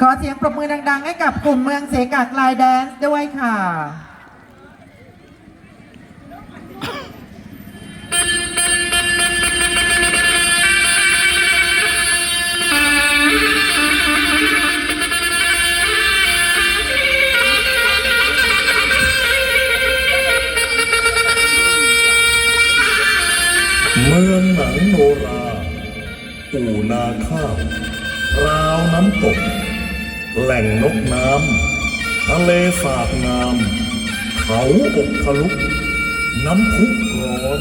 ขอเสียงปรบมือดัง ๆ ให้กับกลุ่มเมืองเสกากลายแดนซ์ด้วยค่ะ เมืองหนังโนรา ปู่นาข้าวราวน้ำตก แหล่งนกน้ำทะเลสาบงาม เขาอกทะลุ น้ำพุร้อน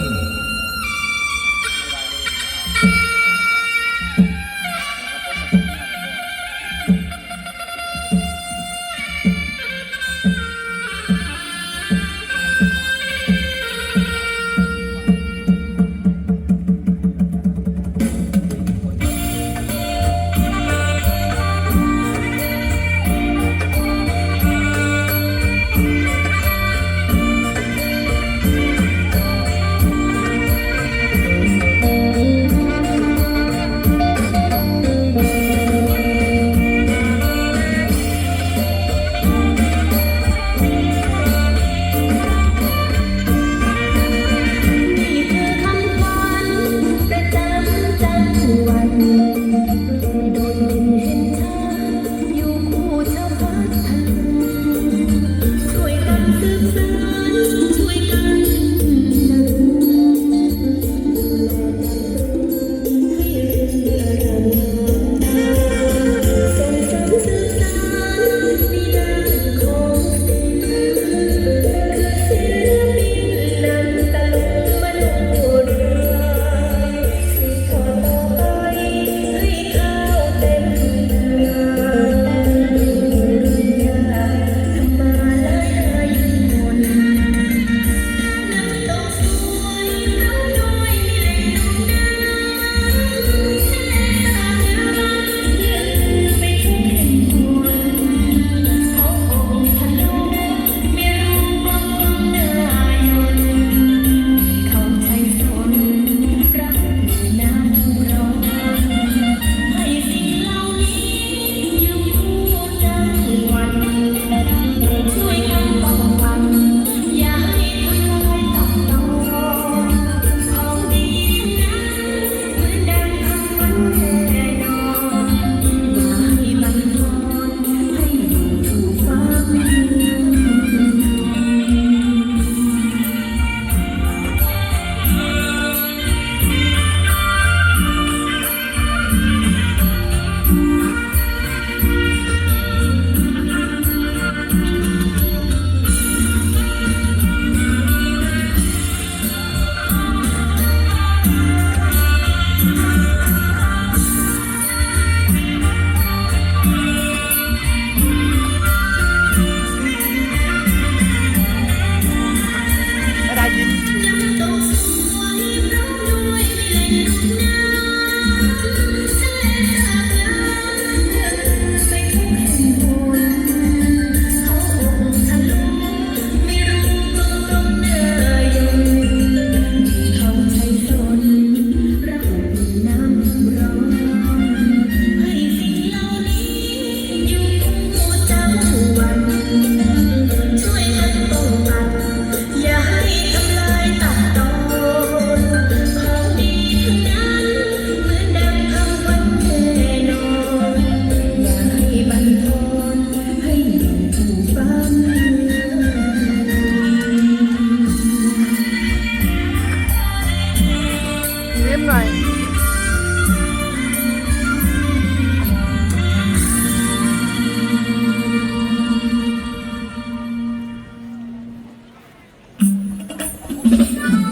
Yeah.